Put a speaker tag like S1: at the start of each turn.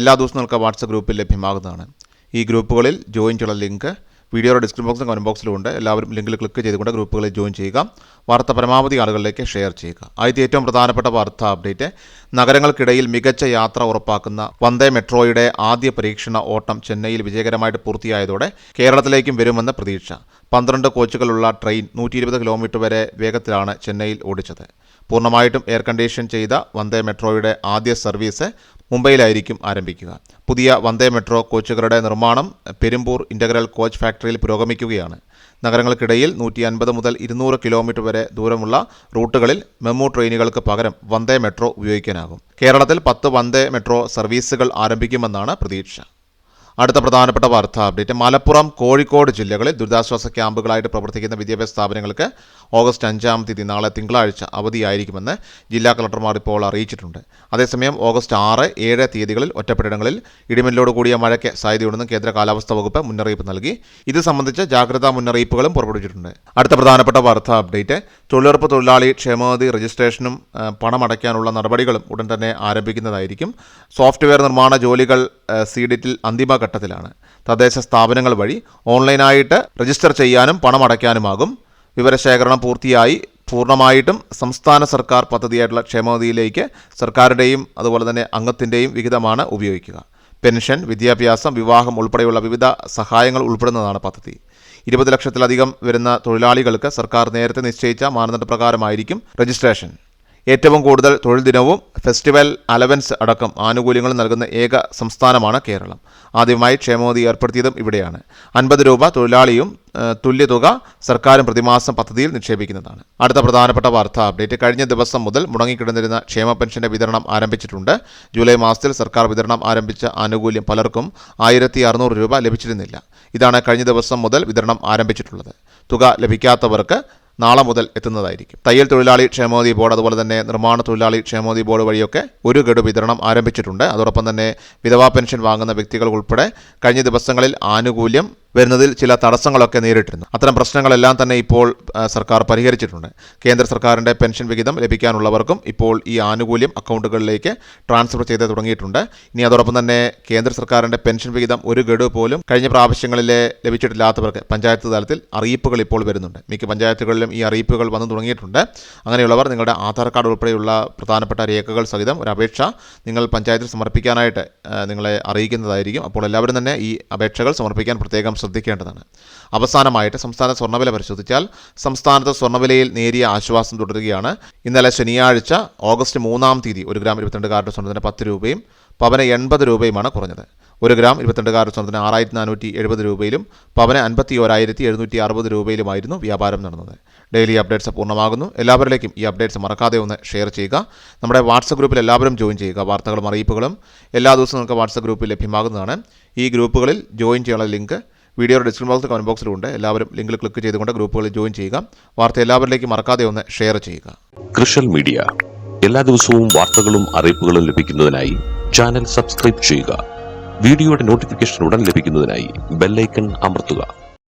S1: എല്ലാ ദിവസവും നിങ്ങൾക്ക് വാട്സപ്പ് ഗ്രൂപ്പിൽ ലഭ്യമാകുന്നതാണ് ഈ ഗ്രൂപ്പുകളിൽ ജോയിൻ ചെയ്യാനുള്ള ലിങ്ക് വീഡിയോയുടെ ഡിസ്ക്രിപ്ഷൻ ബോക്സിലും കമൻറ്റ് ഉണ്ട് എല്ലാവരും ലിങ്കിൽ ക്ലിക്ക് ചെയ്തുകൊണ്ട് ഗ്രൂപ്പുകളിൽ ജോയിൻ ചെയ്യുക വാർത്ത പരമാവധി ആളുകളിലേക്ക് ഷെയർ ചെയ്യുക ആദ്യത്തെ ഏറ്റവും പ്രധാനപ്പെട്ട വാർത്ത അപ്ഡേറ്റ് നഗരങ്ങൾക്കിടയിൽ മികച്ച യാത്ര ഉറപ്പാക്കുന്ന വന്ദേ മെട്രോയുടെ ആദ്യ പരീക്ഷണ ഓട്ടം ചെന്നൈയിൽ വിജയകരമായിട്ട് പൂർത്തിയായതോടെ കേരളത്തിലേക്കും വരുമെന്ന പ്രതീക്ഷ പന്ത്രണ്ട് കോച്ചുകളുള്ള ട്രെയിൻ നൂറ്റി ഇരുപത് കിലോമീറ്റർ വരെ വേഗത്തിലാണ് ചെന്നൈയിൽ ഓടിച്ചത് പൂർണ്ണമായിട്ടും എയർ കണ്ടീഷൻ ചെയ്ത വന്ദേ മെട്രോയുടെ ആദ്യ സർവീസ് മുംബൈയിലായിരിക്കും ആരംഭിക്കുക പുതിയ വന്ദേ മെട്രോ കോച്ചുകളുടെ നിർമ്മാണം പെരുമ്പൂർ ഇൻ്റഗ്രൽ കോച്ച് ഫാക്ടറിയിൽ പുരോഗമിക്കുകയാണ് നഗരങ്ങൾക്കിടയിൽ നൂറ്റി അൻപത് മുതൽ ഇരുന്നൂറ് കിലോമീറ്റർ വരെ ദൂരമുള്ള റൂട്ടുകളിൽ മെമു ട്രെയിനുകൾക്ക് പകരം വന്ദേ മെട്രോ ഉപയോഗിക്കാനാകും കേരളത്തിൽ പത്ത് വന്ദേ മെട്രോ സർവീസുകൾ ആരംഭിക്കുമെന്നാണ് പ്രതീക്ഷ അടുത്ത പ്രധാനപ്പെട്ട വാർത്താ അപ്ഡേറ്റ് മലപ്പുറം കോഴിക്കോട് ജില്ലകളിൽ ദുരിതാശ്വാസ ക്യാമ്പുകളായിട്ട് പ്രവർത്തിക്കുന്ന വിദ്യാഭ്യാസ സ്ഥാപനങ്ങൾക്ക് ഓഗസ്റ്റ് അഞ്ചാം തീയതി നാളെ തിങ്കളാഴ്ച അവധിയായിരിക്കുമെന്ന് ജില്ലാ കളക്ടർമാർ ഇപ്പോൾ അറിയിച്ചിട്ടുണ്ട് അതേസമയം ഓഗസ്റ്റ് ആറ് ഏഴ് തീയതികളിൽ ഒറ്റപ്പെട്ടിടങ്ങളിൽ ഇടിമിന്നലോട് കൂടിയ മഴയ്ക്ക് സാധ്യതയുണ്ടെന്ന് കേന്ദ്ര കാലാവസ്ഥാ വകുപ്പ് മുന്നറിയിപ്പ് നൽകി ഇത് സംബന്ധിച്ച ജാഗ്രതാ മുന്നറിയിപ്പുകളും പുറപ്പെടുവിച്ചിട്ടുണ്ട് അടുത്ത പ്രധാനപ്പെട്ട വാർത്താ അപ്ഡേറ്റ് തൊഴിലുറപ്പ് തൊഴിലാളി ക്ഷേമനിധി രജിസ്ട്രേഷനും പണമടയ്ക്കാനുള്ള നടപടികളും ഉടൻ തന്നെ ആരംഭിക്കുന്നതായിരിക്കും സോഫ്റ്റ്വെയർ നിർമ്മാണ ജോലികൾ സീഡിറ്റിൽ അന്തിമഘട്ടത്തിലാണ് തദ്ദേശ സ്ഥാപനങ്ങൾ വഴി ഓൺലൈനായിട്ട് രജിസ്റ്റർ ചെയ്യാനും പണമടയ്ക്കാനുമാകും വിവരശേഖരണം പൂർത്തിയായി പൂർണ്ണമായിട്ടും സംസ്ഥാന സർക്കാർ പദ്ധതിയായിട്ടുള്ള ക്ഷേമനിധിയിലേക്ക് സർക്കാരുടെയും അതുപോലെ തന്നെ അംഗത്തിൻ്റെയും വിഹിതമാണ് ഉപയോഗിക്കുക പെൻഷൻ വിദ്യാഭ്യാസം വിവാഹം ഉൾപ്പെടെയുള്ള വിവിധ സഹായങ്ങൾ ഉൾപ്പെടുന്നതാണ് പദ്ധതി ഇരുപത് ലക്ഷത്തിലധികം വരുന്ന തൊഴിലാളികൾക്ക് സർക്കാർ നേരത്തെ നിശ്ചയിച്ച മാനദണ്ഡപ്രകാരമായിരിക്കും രജിസ്ട്രേഷൻ ഏറ്റവും കൂടുതൽ തൊഴിൽ ദിനവും ഫെസ്റ്റിവൽ അലവൻസ് അടക്കം ആനുകൂല്യങ്ങൾ നൽകുന്ന ഏക സംസ്ഥാനമാണ് കേരളം ആദ്യമായി ക്ഷേമനിധി ഏർപ്പെടുത്തിയതും ഇവിടെയാണ് അൻപത് രൂപ തൊഴിലാളിയും തുല്യതുക സർക്കാരും പ്രതിമാസം പദ്ധതിയിൽ നിക്ഷേപിക്കുന്നതാണ് അടുത്ത പ്രധാനപ്പെട്ട വാർത്താ അപ്ഡേറ്റ് കഴിഞ്ഞ ദിവസം മുതൽ മുടങ്ങിക്കിടന്നിരുന്ന ക്ഷേമ പെൻഷന്റെ വിതരണം ആരംഭിച്ചിട്ടുണ്ട് ജൂലൈ മാസത്തിൽ സർക്കാർ വിതരണം ആരംഭിച്ച ആനുകൂല്യം പലർക്കും ആയിരത്തി രൂപ ലഭിച്ചിരുന്നില്ല ഇതാണ് കഴിഞ്ഞ ദിവസം മുതൽ വിതരണം ആരംഭിച്ചിട്ടുള്ളത് തുക ലഭിക്കാത്തവർക്ക് നാളെ മുതൽ എത്തുന്നതായിരിക്കും തയ്യൽ തൊഴിലാളി ക്ഷേമോദി ബോർഡ് അതുപോലെ തന്നെ നിർമ്മാണ തൊഴിലാളി ക്ഷേമോദി ബോർഡ് വഴിയൊക്കെ ഒരു ഗഡു വിതരണം ആരംഭിച്ചിട്ടുണ്ട് അതോടൊപ്പം തന്നെ വിധവാ പെൻഷൻ വാങ്ങുന്ന വ്യക്തികൾ ഉൾപ്പെടെ കഴിഞ്ഞ ദിവസങ്ങളിൽ ആനുകൂല്യം വരുന്നതിൽ ചില തടസ്സങ്ങളൊക്കെ നേരിട്ടിരുന്നു അത്തരം പ്രശ്നങ്ങളെല്ലാം തന്നെ ഇപ്പോൾ സർക്കാർ പരിഹരിച്ചിട്ടുണ്ട് കേന്ദ്ര സർക്കാരിൻ്റെ പെൻഷൻ വിഹിതം ലഭിക്കാനുള്ളവർക്കും ഇപ്പോൾ ഈ ആനുകൂല്യം അക്കൗണ്ടുകളിലേക്ക് ട്രാൻസ്ഫർ ചെയ്ത് തുടങ്ങിയിട്ടുണ്ട് ഇനി അതോടൊപ്പം തന്നെ കേന്ദ്ര സർക്കാരിൻ്റെ പെൻഷൻ വിഹിതം ഒരു ഗഡു പോലും കഴിഞ്ഞ പ്രാവശ്യങ്ങളിലെ ലഭിച്ചിട്ടില്ലാത്തവർക്ക് പഞ്ചായത്ത് തലത്തിൽ അറിയിപ്പുകൾ ഇപ്പോൾ വരുന്നുണ്ട് മിക്ക പഞ്ചായത്തുകളിലും ഈ അറിയിപ്പുകൾ വന്നു തുടങ്ങിയിട്ടുണ്ട് അങ്ങനെയുള്ളവർ നിങ്ങളുടെ ആധാർ കാർഡ് ഉൾപ്പെടെയുള്ള പ്രധാനപ്പെട്ട രേഖകൾ സഹിതം ഒരു അപേക്ഷ നിങ്ങൾ പഞ്ചായത്തിൽ സമർപ്പിക്കാനായിട്ട് നിങ്ങളെ അറിയിക്കുന്നതായിരിക്കും അപ്പോൾ എല്ലാവരും തന്നെ ഈ അപേക്ഷകൾ സമർപ്പിക്കാൻ പ്രത്യേകം ശ്രദ്ധിക്കേണ്ടതാണ് അവസാനമായിട്ട് സംസ്ഥാന സ്വർണ്ണവില പരിശോധിച്ചാൽ സംസ്ഥാനത്ത് സ്വർണ്ണവിലയിൽ നേരിയ ആശ്വാസം തുടരുകയാണ് ഇന്നലെ ശനിയാഴ്ച ഓഗസ്റ്റ് മൂന്നാം തീയതി ഒരു ഗ്രാം ഇരുപത്തിരണ്ട് കാർഡ് സ്വർണ്ണത്തിന് പത്ത് രൂപയും പവന് എൺപത് രൂപയുമാണ് കുറഞ്ഞത് ഒരു ഗ്രാം ഇരുപത്തിരണ്ട് കാർഡ് സ്വർണ്ണത്തിന് ആറായിരത്തി നാനൂറ്റി എഴുപത് രൂപയിലും പവന് അൻപത്തി ഒരായിരത്തി എഴുന്നൂറ്റി അറുപത് രൂപയിലുമായിരുന്നു വ്യാപാരം നടന്നത് ഡെയിലി അപ്ഡേറ്റ്സ് പൂർണ്ണമാകുന്നു എല്ലാവരിലേക്കും ഈ അപ്ഡേറ്റ്സ് മറക്കാതെ ഒന്ന് ഷെയർ ചെയ്യുക നമ്മുടെ വാട്സപ്പ് ഗ്രൂപ്പിൽ എല്ലാവരും ജോയിൻ ചെയ്യുക വാർത്തകളും അറിയിപ്പുകളും എല്ലാ ദിവസവും നമുക്ക് വാട്സപ്പ് ഗ്രൂപ്പിൽ ലഭ്യമാകുന്നതാണ് ഈ ഗ്രൂപ്പുകളിൽ ജോയിൻ ചെയ്യാനുള്ള ലിങ്ക് വീഡിയോയുടെ ഡിസ്ക്രിപ്ഷൻ ബോക്സ് കമൻറ്റ് ബോക്സിലുണ്ട് എല്ലാവരും ലിങ്കിൽ ക്ലിക്ക് ചെയ്തുകൊണ്ട് ഗ്രൂപ്പുകളിൽ ജോയിൻ ചെയ്യുക വാർത്ത എല്ലാവരിലേക്കും മറക്കാതെ ഒന്ന് ഷെയർ ചെയ്യുക
S2: കൃഷൽ മീഡിയ എല്ലാ ദിവസവും വാർത്തകളും അറിയിപ്പുകളും ലഭിക്കുന്നതിനായി ചാനൽ സബ്സ്ക്രൈബ് ചെയ്യുക വീഡിയോയുടെ നോട്ടിഫിക്കേഷൻ ഉടൻ ലഭിക്കുന്നതിനായി ബെല്ലൈക്കൺ അമർത്തുക